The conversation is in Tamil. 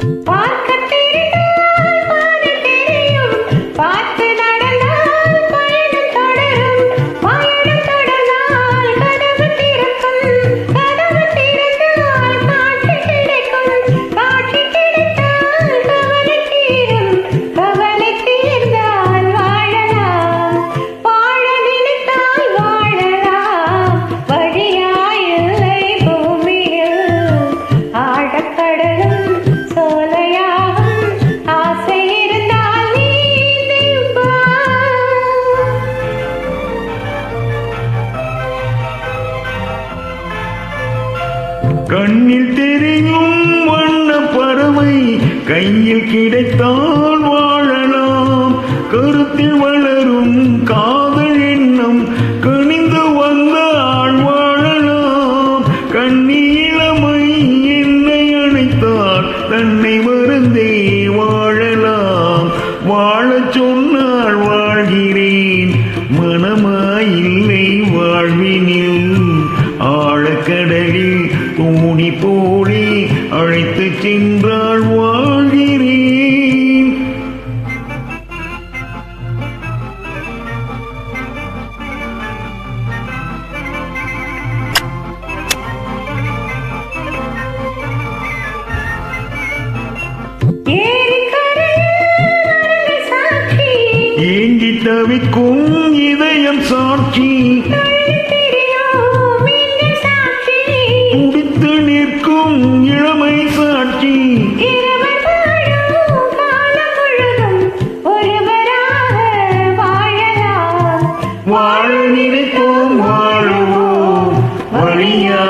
Bye. கண்ணில் தெரியும் வண்ண பறவை கையில் கிடைத்தால் வாழலாம். கருத்தில் போலே அழைத்து சென்றாள் வாழ்கிறேன். ஏங்கி தவிக்கும் இதயம் சாட்சி. வாழ்ந்திருப்போம் வாழுவோம். வழியா